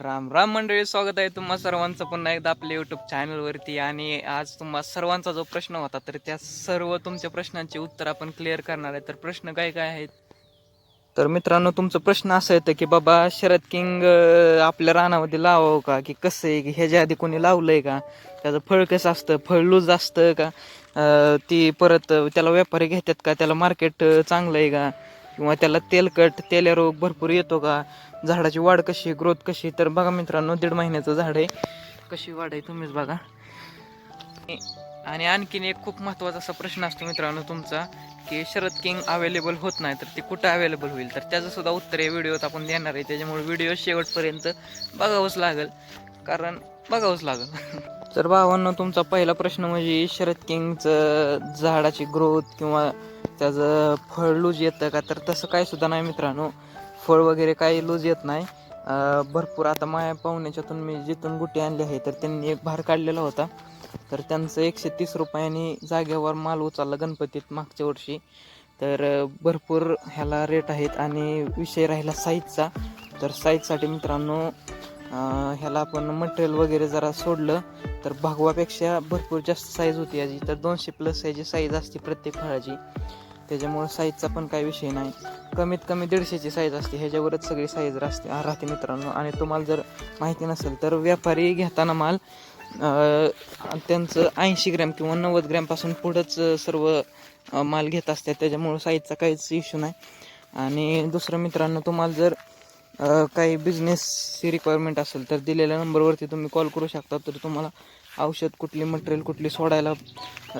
राम राम मंडळी स्वागत आहे तुम्हा सर्वांचं पुन्हा एकदा आपल्या युट्यूब चॅनलवरती आणि आज तुम्हा सर्वांचा जो प्रश्न होता तर त्या सर्व तुमच्या प्रश्नांची उत्तर आपण क्लिअर करणार आहे. तर प्रश्न काय काय आहेत? तर मित्रांनो तुमचं प्रश्न असं येतं की बाबा शरद किंग अं, आपल्या रानामध्ये लावावं का? की कसं आहे? की ह्याच्या आधी कोणी लावलंय का? त्याचं फळ कसं असतं? फळ लूज असतं का? अं, ती परत त्याला व्यापारी घेतात का? त्याला मार्केट चांगलं आहे का? किंवा त्याला तेलकट तेल्या रोग भरपूर येतो का? झाडाची वाढ कशी ग्रोथ कशी तर बघा मित्रांनो दीड महिन्याचं झाड आहे. कशी वाढ आहे तुम्हीच बघा. आणि आणखीन एक खूप महत्त्वाचा असा प्रश्न असतो मित्रांनो तुमचा की शरद किंग अवेलेबल होत नाही तर ते कुठं अवेलेबल होईल? तर त्याचं सुद्धा उत्तर या व्हिडिओत आपण देणार आहे. त्याच्यामुळे व्हिडिओ शेवटपर्यंत बघावंच लागेल. कारण बघावंच लागेल. तर भावांना तुमचा पहिला प्रश्न म्हणजे शरद किंगचं झाडाची ग्रोथ किंवा त्याचं फळ लूज येतं का? तर तसं काय सुद्धा नाही मित्रांनो. फळ वगैरे काही लूज येत नाही. भरपूर आता माया पाहुण्याच्यातून मी जिथून गुटी आणली आहे तर त्यांनी एक भार काढलेला होता. तर त्यांचं एकशे तीस रुपयांनी जागेवर माल उचलला गणपतीत मागच्या वर्षी. तर भरपूर ह्याला रेट आहेत आणि विषय राहिला साईजचा तर साईजसाठी मित्रांनो ह्याला आपण मटेरियल वगैरे जरा सोडलं तर भागवापेक्षा भरपूर जास्त साईज होती याची. तर दोनशे प्लस याची साईज असते प्रत्येक फळाची. त्याच्यामुळं साईजचा पण काही विषय नाही. कमीत कमी दीडशेची साईज असते ह्याच्यावरच सगळी साईज राहते राहते मित्रांनो. आणि तुम्हाला जर माहिती नसेल तर व्यापारी घेताना माल त्यांचं ऐंशी ग्रॅम किंवा नव्वद ग्रॅमपासून पुढंच सर्व माल घेत असतात. त्याच्यामुळं साईजचा काहीच इश्यू नाही. आणि दुसरं मित्रांनो तुम्हाला जर काही बिझनेसची रिक्वायरमेंट असेल तर दिलेल्या नंबरवरती तुम्ही कॉल करू शकता. तर तुम्हाला औषध कुठली मटेरियल कुठली सोडायला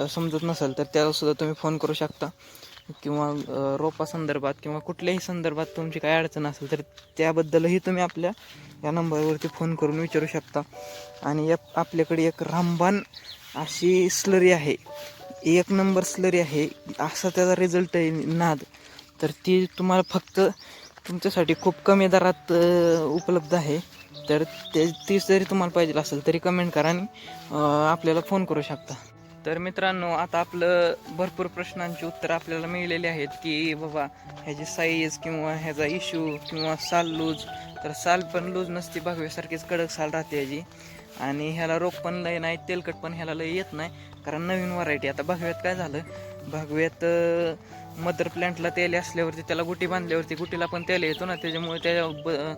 समजत नसेल तर त्यालासुद्धा तुम्ही फोन करू शकता. किंवा रोपा संदर्भात किंवा कुठल्याही संदर्भात तुमची काय अडचण असेल तर त्याबद्दलही तुम्ही आपल्या या नंबरवरती फोन करून विचारू शकता. आणि या आपल्याकडे एक रामबाण अशी स्लरी आहे. एक नंबर स्लरी आहे. असा त्याचा रिझल्ट आहे नाद. तर ती तुम्हाला फक्त तुमच्यासाठी खूप कमी दरात उपलब्ध आहे. तर ते ती जरी तुम्हाला पाहिजे असेल तरी कमेंट करा आणि आपल्याला फोन करू शकता. तर मित्रांनो आता आपलं भरपूर प्रश्नांची उत्तरं आपल्याला मिळलेली आहेत की बाबा ह्याची साईज किंवा ह्याचा इश्यू किंवा साल लूज तर साल पण लूज नसते भगव्यासारखीच कडक साल राहते ह्याची. आणि ह्याला रोग पण लय नाही तेलकट पण ह्याला लय येत नाही कारण नवीन व्हरायटी आता भगव्यात काय झालं? भगव्यात मदर प्लॅन्टला तेल असल्यावरती त्याला गुटी बांधल्यावरती गुटीला पण तेल येतो ना त्याच्यामुळे त्या ब-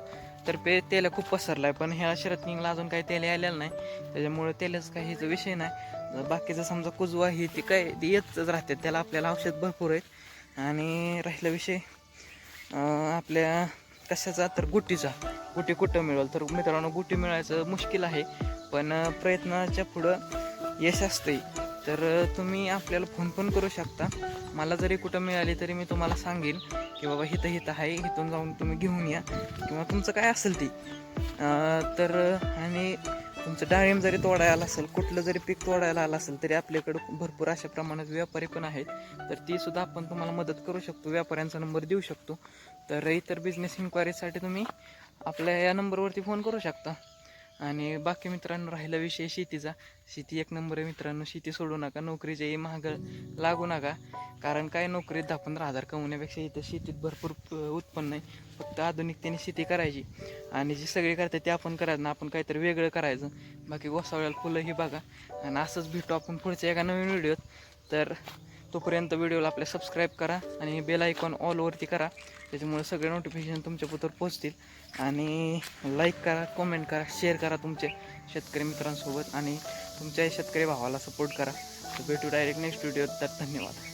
तर पे तेल खूप पसरला आहे पण ह्या शरद किंगला अजून काही तेल आलेलं नाही त्याच्यामुळे तेलच काही ह्याचा विषय नाही. बाकीचं समजा कुजवा ही ते काय ते येतच राहते त्याला आपल्याला औषध भरपूर आहेत. आणि राहिला विषय आपल्या कशाचा तर गुटीचा. गुटी कुठं मिळेल? तर मित्रांनो गुटी मिळायचं मुश्किल आहे. पण प्रयत्नाच्या पुढं यश असते तर तुम्ही आपल्याला फोन पण करू शकता. मला जरी कुठं मिळाली तरी मी तुम्हाला सांगेन की बाबा हिथं हिथं आहे. इथून जाऊन तुम्ही घेऊन या. किंवा तुमचं काय असेल ती. तर आणि तुमचं डाळिंब जरी तोडायला आलं असेल कुठलं जरी पीक तोडायला आलं असेल तरी आपल्याकडं भरपूर अशा प्रमाणात व्यापारी पण आहेत. तर ती सुद्धा आपण तुम्हाला मदत करू शकतो व्यापाऱ्यांचा नंबर देऊ शकतो. तर इतर बिझनेस इन्क्वायरीसाठी तुम्ही आपल्या या नंबरवरती फोन करू शकता. आणि बाकी मित्रांनो राहिला विषय शेतीचा. शेती एक नंबर आहे मित्रांनो. शेती सोडू नका नोकरीच्याही महाग लागू नका. कारण काय नोकरीत दहा पंधरा हजार कमवण्यापेक्षा इथं शेतीत भरपूर उत्पन्न आहे. फक्त आधुनिकतेने शेती करायची. आणि जे सगळे करतात ते आपण करायचं ना आपण काहीतरी वेगळं करायचं. बाकी गोसावळ्याला फुलं ही बघा. आणि असंच भेटू आपण पुढच्या एका नवीन व्हिडिओत. तर तोपर्यंत व्हिडिओला आपल्या सबस्क्राईब करा आणि बेल आयकॉन ऑलवरती करा. त्याच्यामुळे सगळे नोटिफिकेशन तुमच्याबरोबर पोचतील आणि लाईक करा कमेंट करा शेअर करा तुमच्या शेतकरी मित्रांसोबत आणि तुमच्या शेतकरी भावाला सपोर्ट करा. तर भेटू डायरेक्ट नेक्स्ट व्हिडिओत तर धन्यवाद.